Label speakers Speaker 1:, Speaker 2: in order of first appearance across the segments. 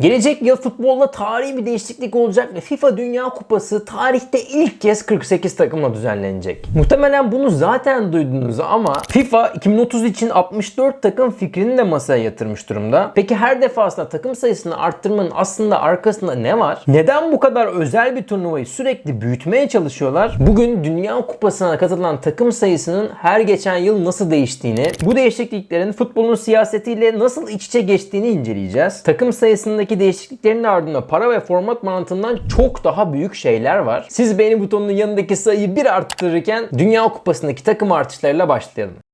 Speaker 1: Gelecek yıl futbolda tarihi bir değişiklik olacak ve FIFA Dünya Kupası tarihte ilk kez 48 takımla düzenlenecek. Muhtemelen bunu zaten duydunuz ama FIFA 2030 için 64 takım fikrini de masaya yatırmış durumda. Peki her defasında takım sayısını arttırmanın aslında arkasında ne var? Neden bu kadar özel bir turnuvayı sürekli büyütmeye çalışıyorlar? Bugün Dünya Kupası'na katılan takım sayısının her geçen yıl nasıl değiştiğini, bu değişikliklerin futbolun siyasetiyle nasıl iç içe geçtiğini inceleyeceğiz. Takım sayısındaki değişikliklerin ardında para ve format mantığından çok daha büyük şeyler var. Siz beğeni butonunun yanındaki sayıyı bir arttırırken Dünya Kupası'ndaki takım artışlarıyla başlayalım.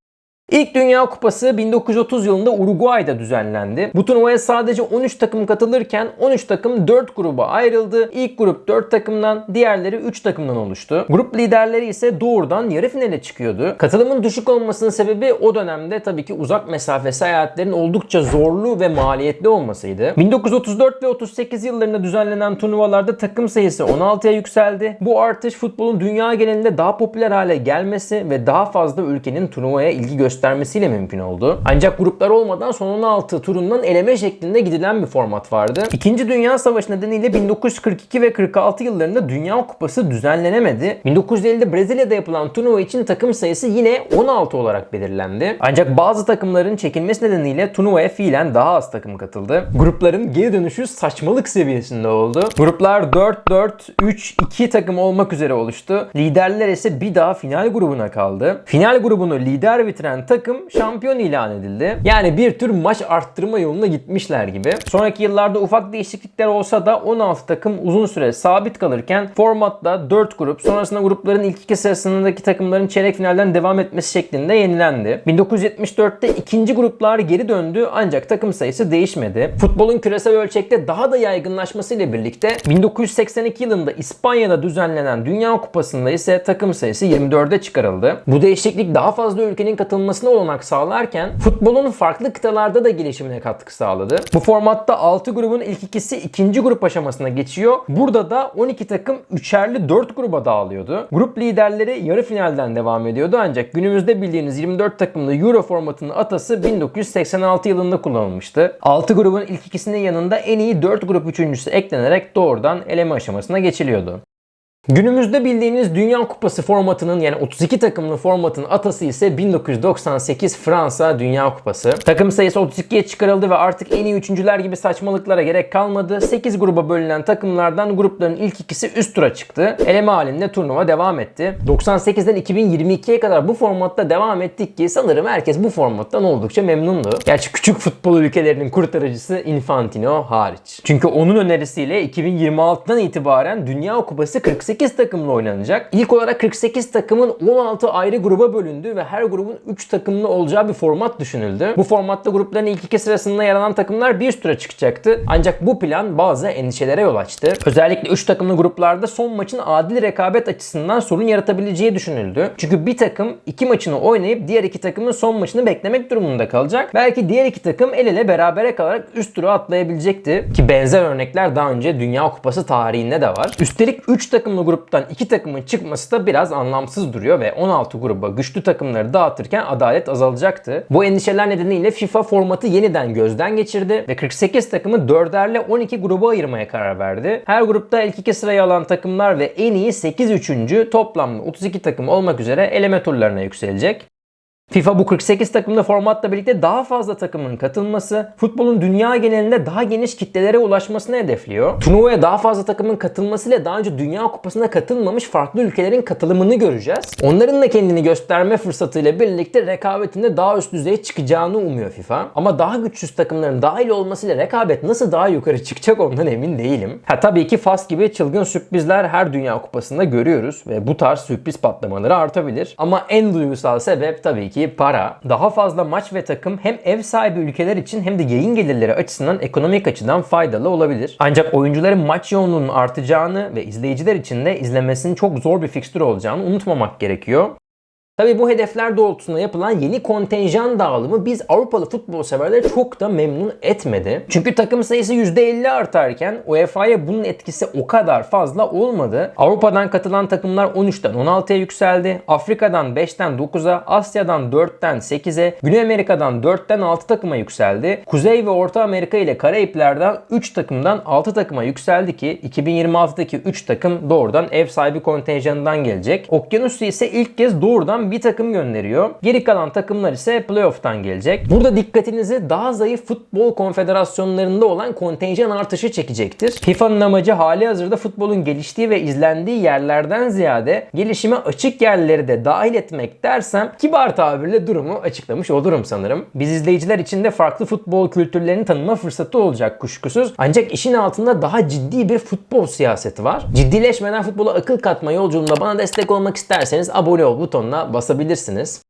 Speaker 1: İlk Dünya Kupası 1930 yılında Uruguay'da düzenlendi. Bu turnuvaya sadece 13 takım katılırken 13 takım 4 gruba ayrıldı. İlk grup 4 takımdan, diğerleri 3 takımdan oluştu. Grup liderleri ise doğrudan yarı finale çıkıyordu. Katılımın düşük olmasının sebebi o dönemde tabii ki uzak mesafe seyahatlerin oldukça zorlu ve maliyetli olmasıydı. 1934 ve 38 yıllarında düzenlenen turnuvalarda takım sayısı 16'ya yükseldi. Bu artış futbolun dünya genelinde daha popüler hale gelmesi ve daha fazla ülkenin turnuvaya ilgi göstermesiyle mümkün oldu. Ancak gruplar olmadan son 16 turundan eleme şeklinde gidilen bir format vardı. İkinci Dünya Savaşı nedeniyle 1942 ve 46 yıllarında Dünya Kupası düzenlenemedi. 1950'de Brezilya'da yapılan turnuva için takım sayısı yine 16 olarak belirlendi. Ancak bazı takımların çekilmesi nedeniyle turnuvaya fiilen daha az takım katıldı. Grupların geri dönüşü saçmalık seviyesinde oldu. Gruplar 4-4-3-2 takım olmak üzere oluştu. Liderler ise bir daha final grubuna kaldı. Final grubunu lider bitiren takım şampiyon ilan edildi. Yani bir tür maç arttırma yoluna gitmişler gibi. Sonraki yıllarda ufak değişiklikler olsa da 16 takım uzun süre sabit kalırken formatta 4 grup sonrasında grupların ilk iki sırasındaki takımların çeyrek finalden devam etmesi şeklinde yenilendi. 1974'te ikinci gruplar geri döndü ancak takım sayısı değişmedi. Futbolun küresel ölçekte daha da yaygınlaşmasıyla birlikte 1982 yılında İspanya'da düzenlenen Dünya Kupası'nda ise takım sayısı 24'e çıkarıldı. Bu değişiklik daha fazla ülkenin katılmasına olanak sağlarken futbolun farklı kıtalarda da gelişimine katkı sağladı. Bu formatta 6 grubun ilk ikisi ikinci grup aşamasına geçiyor. Burada da 12 takım üçerli 4 gruba dağılıyordu. Grup liderleri yarı finalden devam ediyordu ancak günümüzde bildiğiniz 24 takımlı Euro formatının atası 1986 yılında kullanılmıştı. 6 grubun ilk ikisinin yanında en iyi 4 grup üçüncüsü eklenerek doğrudan eleme aşamasına geçiliyordu. Günümüzde bildiğiniz Dünya Kupası formatının yani 32 takımlı formatın atası ise 1998 Fransa Dünya Kupası. Takım sayısı 32'ye çıkarıldı ve artık en iyi üçüncüler gibi saçmalıklara gerek kalmadı. 8 gruba bölünen takımlardan grupların ilk ikisi üst tura çıktı. Eleme halinde turnuva devam etti. 98'den 2022'ye kadar bu formatta devam ettik ki sanırım herkes bu formattan oldukça memnundu. Gerçi küçük futbol ülkelerinin kurtarıcısı Infantino hariç. Çünkü onun önerisiyle 2026'dan itibaren Dünya Kupası 48 takımlı oynanacak. İlk olarak 48 takımın 16 ayrı gruba bölündü ve her grubun 3 takımlı olacağı bir format düşünüldü. Bu formatta grupların ilk iki sırasında yer alan takımlar bir tura çıkacaktı. Ancak bu plan bazı endişelere yol açtı. Özellikle 3 takımlı gruplarda son maçın adil rekabet açısından sorun yaratabileceği düşünüldü. Çünkü bir takım iki maçını oynayıp diğer iki takımın son maçını beklemek durumunda kalacak. Belki diğer iki takım el ele berabere kalarak üst tura atlayabilecekti. Ki benzer örnekler daha önce Dünya Kupası tarihinde de var. Üstelik 3 takımlı gruptan 2 takımın çıkması da biraz anlamsız duruyor ve 16 gruba güçlü takımları dağıtırken adalet azalacaktı. Bu endişeler nedeniyle FIFA formatı yeniden gözden geçirdi ve 48 takımı 4'erle 12 gruba ayırmaya karar verdi. Her grupta ilk iki sırayı alan takımlar ve en iyi 8 üçüncü toplamda 32 takım olmak üzere eleme turlarına yükselecek. FIFA bu 48 takımlı formatla birlikte daha fazla takımın katılması, futbolun dünya genelinde daha geniş kitlelere ulaşmasını hedefliyor. Turnuvaya daha fazla takımın katılmasıyla daha önce Dünya Kupası'na katılmamış farklı ülkelerin katılımını göreceğiz. Onların da kendini gösterme fırsatıyla birlikte rekabetinde daha üst düzeye çıkacağını umuyor FIFA. Ama daha güçsüz takımların dahil olmasıyla rekabet nasıl daha yukarı çıkacak ondan emin değilim. Ha tabii ki Fas gibi çılgın sürprizler her Dünya Kupası'nda görüyoruz ve bu tarz sürpriz patlamaları artabilir. Ama en duygusal sebep tabii ki para. Daha fazla maç ve takım hem ev sahibi ülkeler için hem de yayın gelirleri açısından ekonomik açıdan faydalı olabilir. Ancak oyuncuların maç yoğunluğunun artacağını ve izleyiciler için de izlemesinin çok zor bir fikstür olacağını unutmamak gerekiyor. Tabii bu hedefler doğrultusunda yapılan yeni kontenjan dağılımı biz Avrupalı futbol severleri çok da memnun etmedi. Çünkü takım sayısı %50 artarken UEFA'ya bunun etkisi o kadar fazla olmadı. Avrupa'dan katılan takımlar 13'ten 16'ya yükseldi. Afrika'dan 5'ten 9'a, Asya'dan 4'ten 8'e, Güney Amerika'dan 4'ten 6 takıma yükseldi. Kuzey ve Orta Amerika ile Karayipler'den 3 takımdan 6 takıma yükseldi ki 2026'daki 3 takım doğrudan ev sahibi kontenjanından gelecek. Okyanusu ise ilk kez doğrudan bir takım gönderiyor. Geri kalan takımlar ise playoff'tan gelecek. Burada dikkatinizi daha zayıf futbol konfederasyonlarında olan kontenjan artışı çekecektir. FIFA'nın amacı hali hazırda futbolun geliştiği ve izlendiği yerlerden ziyade gelişime açık yerleri de dahil etmek dersem kibar tabirle durumu açıklamış olurum sanırım. Biz izleyiciler için de farklı futbol kültürlerini tanıma fırsatı olacak kuşkusuz. Ancak işin altında daha ciddi bir futbol siyaseti var. Ciddileşmeden futbola akıl katma yolculuğunda bana destek olmak isterseniz abone ol butonuna basabilirsiniz.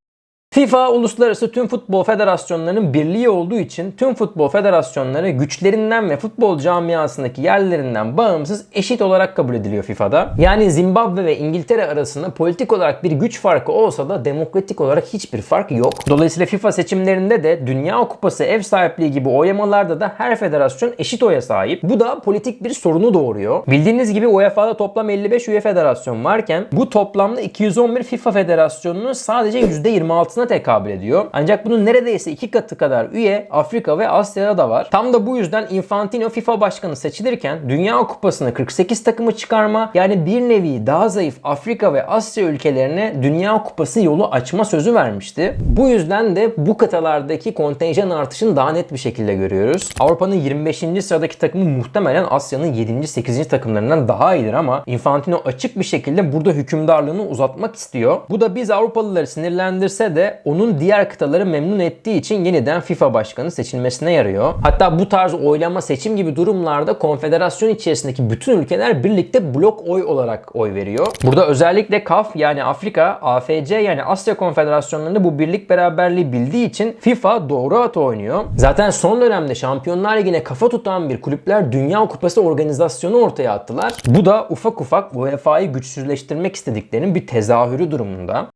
Speaker 1: FIFA uluslararası tüm futbol federasyonlarının birliği olduğu için tüm futbol federasyonları güçlerinden ve futbol camiasındaki yerlerinden bağımsız eşit olarak kabul ediliyor FIFA'da. Yani Zimbabwe ve İngiltere arasında politik olarak bir güç farkı olsa da demokratik olarak hiçbir fark yok. Dolayısıyla FIFA seçimlerinde de Dünya Kupası ev sahipliği gibi oylamalarda da her federasyon eşit oya sahip. Bu da politik bir sorunu doğuruyor. Bildiğiniz gibi UEFA'da toplam 55 üye federasyon varken bu toplamda 211 FIFA federasyonunun sadece %26'sına tekabül ediyor. Ancak bunun neredeyse iki katı kadar üye Afrika ve Asya'da da var. Tam da bu yüzden Infantino FIFA başkanı seçilirken Dünya Kupası'nı 48 takımı çıkarma yani bir nevi daha zayıf Afrika ve Asya ülkelerine Dünya Kupası yolu açma sözü vermişti. Bu yüzden de bu kıtalardaki kontenjan artışını daha net bir şekilde görüyoruz. Avrupa'nın 25. sıradaki takımı muhtemelen Asya'nın 7. 8. takımlarından daha iyidir ama Infantino açık bir şekilde burada hükümdarlığını uzatmak istiyor. Bu da biz Avrupalıları sinirlendirse de onun diğer kıtaları memnun ettiği için yeniden FIFA başkanı seçilmesine yarıyor. Hatta bu tarz oylama seçim gibi durumlarda konfederasyon içerisindeki bütün ülkeler birlikte blok oy olarak oy veriyor. Burada özellikle CAF yani Afrika, AFC yani Asya konfederasyonlarında bu birlik beraberliği bildiği için FIFA doğru at oynuyor. Zaten son dönemde Şampiyonlar Ligi'ne kafa tutan bir kulüpler Dünya Kupası organizasyonu ortaya attılar. Bu da ufak ufak UEFA'yı güçsüzleştirmek istediklerinin bir tezahürü durumunda.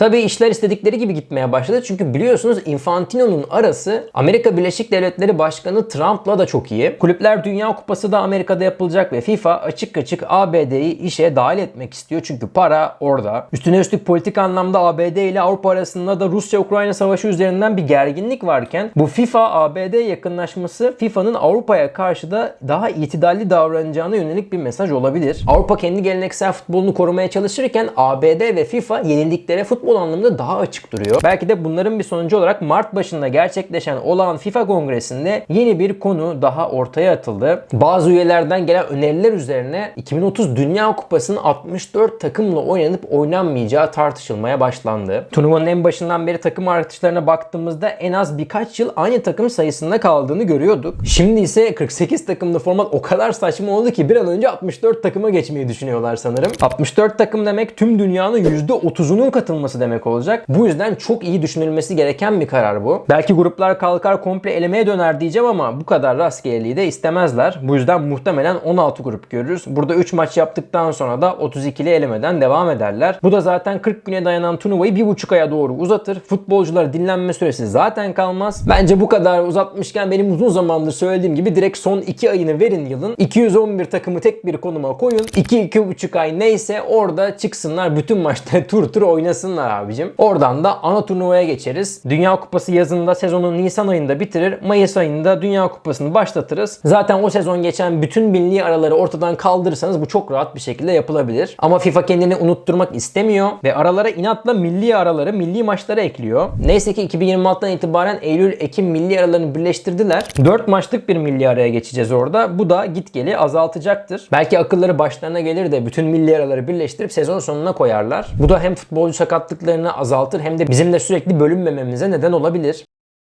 Speaker 1: Tabii işler istedikleri gibi gitmeye başladı. Çünkü biliyorsunuz Infantino'nun arası Amerika Birleşik Devletleri Başkanı Trump'la da çok iyi. Kulüpler Dünya Kupası da Amerika'da yapılacak ve FIFA açık açık ABD'yi işe dahil etmek istiyor. Çünkü para orada. Üstüne üstlük politik anlamda ABD ile Avrupa arasında da Rusya-Ukrayna savaşı üzerinden bir gerginlik varken bu FIFA-ABD yakınlaşması FIFA'nın Avrupa'ya karşı da daha itidalli davranacağına yönelik bir mesaj olabilir. Avrupa kendi geleneksel futbolunu korumaya çalışırken ABD ve FIFA yenildiklere futbol anlamında daha açık duruyor. Belki de bunların bir sonucu olarak Mart başında gerçekleşen olağan FIFA kongresinde yeni bir konu daha ortaya atıldı. Bazı üyelerden gelen öneriler üzerine 2030 Dünya Kupası'nın 64 takımla oynanıp oynanmayacağı tartışılmaya başlandı. Turnuvanın en başından beri takım artışlarına baktığımızda en az birkaç yıl aynı takım sayısında kaldığını görüyorduk. Şimdi ise 48 takımlı format o kadar saçma oldu ki bir an önce 64 takıma geçmeyi düşünüyorlar sanırım. 64 takım demek tüm dünyanın %30'unun katılması demek olacak. Bu yüzden çok iyi düşünülmesi gereken bir karar bu. Belki gruplar kalkar komple elemeye döner diyeceğim ama bu kadar rastgeleliği de istemezler. Bu yüzden muhtemelen 16 grup görürüz. Burada 3 maç yaptıktan sonra da 32'li elemeden devam ederler. Bu da zaten 40 güne dayanan turnuvayı 1,5 aya doğru uzatır. Futbolcular dinlenme süresi zaten kalmaz. Bence bu kadar uzatmışken benim uzun zamandır söylediğim gibi direkt son 2 ayını verin yılın. 211 takımı tek bir konuma koyun. 2-2,5 ay neyse orada çıksınlar bütün maçta tur tur oynasınlar abicim. Oradan da ana turnuvaya geçeriz. Dünya Kupası yazında sezonu Nisan ayında bitirir. Mayıs ayında Dünya Kupası'nı başlatırız. Zaten o sezon geçen bütün milli araları ortadan kaldırırsanız bu çok rahat bir şekilde yapılabilir. Ama FIFA kendini unutturmak istemiyor ve aralara inatla milli araları, milli maçları ekliyor. Neyse ki 2026'dan itibaren Eylül-Ekim milli aralarını birleştirdiler. 4 maçlık bir milli araya geçeceğiz orada. Bu da git geli azaltacaktır. Belki akılları başlarına gelir de bütün milli araları birleştirip sezon sonuna koyarlar. Bu da hem futbolcu sakatlıklarını azaltır hem de bizim de sürekli bölünmememize neden olabilir.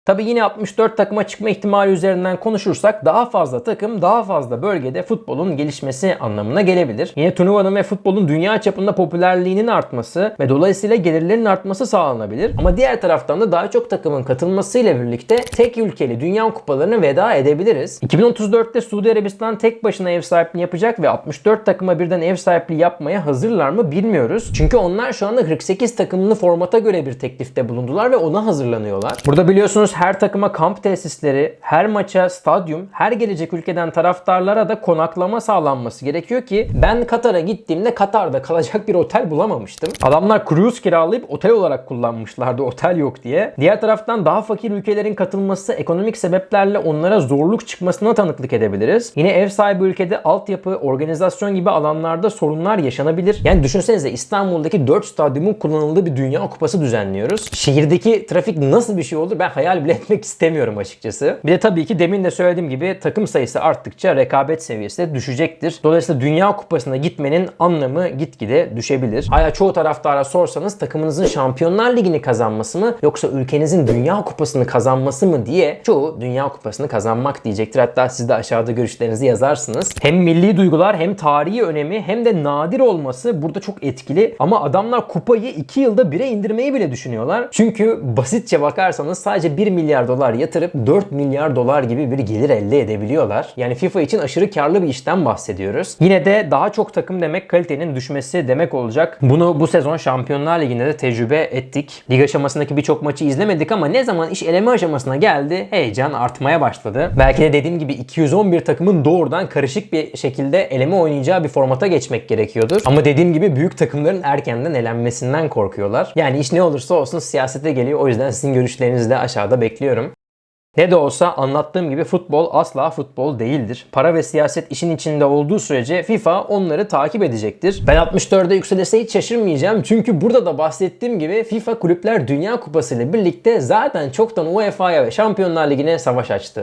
Speaker 1: Tabi yine 64 takıma çıkma ihtimali üzerinden konuşursak daha fazla takım daha fazla bölgede futbolun gelişmesi anlamına gelebilir. Yine turnuvanın ve futbolun dünya çapında popülerliğinin artması ve dolayısıyla gelirlerin artması sağlanabilir. Ama diğer taraftan da daha çok takımın katılmasıyla birlikte tek ülkeli dünya kupalarına veda edebiliriz. 2034'te Suudi Arabistan tek başına ev sahipliği yapacak ve 64 takıma birden ev sahipliği yapmaya hazırlar mı bilmiyoruz. Çünkü onlar şu anda 48 takımlı formata göre bir teklifte bulundular ve ona hazırlanıyorlar. Burada biliyorsunuz her takıma kamp tesisleri, her maça stadyum, her gelecek ülkeden taraftarlara da konaklama sağlanması gerekiyor ki ben Katar'a gittiğimde Katar'da kalacak bir otel bulamamıştım. Adamlar cruise kiralayıp otel olarak kullanmışlardı otel yok diye. Diğer taraftan daha fakir ülkelerin katılması ekonomik sebeplerle onlara zorluk çıkmasına tanıklık edebiliriz. Yine ev sahibi ülkede altyapı, organizasyon gibi alanlarda sorunlar yaşanabilir. Yani düşünsenize İstanbul'daki 4 stadyumun kullanıldığı bir dünya kupası düzenliyoruz. Şehirdeki trafik nasıl bir şey olur ben hayal bile etmek istemiyorum açıkçası. Bir de tabii ki demin de söylediğim gibi takım sayısı arttıkça rekabet seviyesi de düşecektir. Dolayısıyla Dünya Kupası'na gitmenin anlamı gitgide düşebilir. Hala çoğu taraftara sorsanız takımınızın Şampiyonlar Ligi'ni kazanması mı yoksa ülkenizin Dünya Kupası'nı kazanması mı diye çoğu Dünya Kupası'nı kazanmak diyecektir. Hatta siz de aşağıda görüşlerinizi yazarsınız. Hem milli duygular hem tarihi önemi hem de nadir olması burada çok etkili. Ama adamlar kupayı 2 yılda 1'e indirmeyi bile düşünüyorlar. Çünkü basitçe bakarsanız sadece 1 milyar dolar yatırıp 4 milyar dolar gibi bir gelir elde edebiliyorlar. Yani FIFA için aşırı karlı bir işten bahsediyoruz. Yine de daha çok takım demek kalitenin düşmesi demek olacak. Bunu bu sezon Şampiyonlar Ligi'nde de tecrübe ettik. Lig aşamasındaki birçok maçı izlemedik ama ne zaman iş eleme aşamasına geldi heyecan artmaya başladı. Belki de dediğim gibi 211 takımın doğrudan karışık bir şekilde eleme oynayacağı bir formata geçmek gerekiyordu. Ama dediğim gibi büyük takımların erkenden elenmesinden korkuyorlar. Yani iş ne olursa olsun siyasete geliyor. O yüzden sizin görüşlerinizi de aşağıda bekliyorum. Ne de olsa anlattığım gibi futbol asla futbol değildir. Para ve siyaset işin içinde olduğu sürece FIFA onları takip edecektir. Ben 64'e yükselirse hiç şaşırmayacağım. Çünkü burada da bahsettiğim gibi FIFA Kulüpler Dünya Kupası ile birlikte zaten çoktan UEFA'ya ve Şampiyonlar Ligi'ne savaş açtı.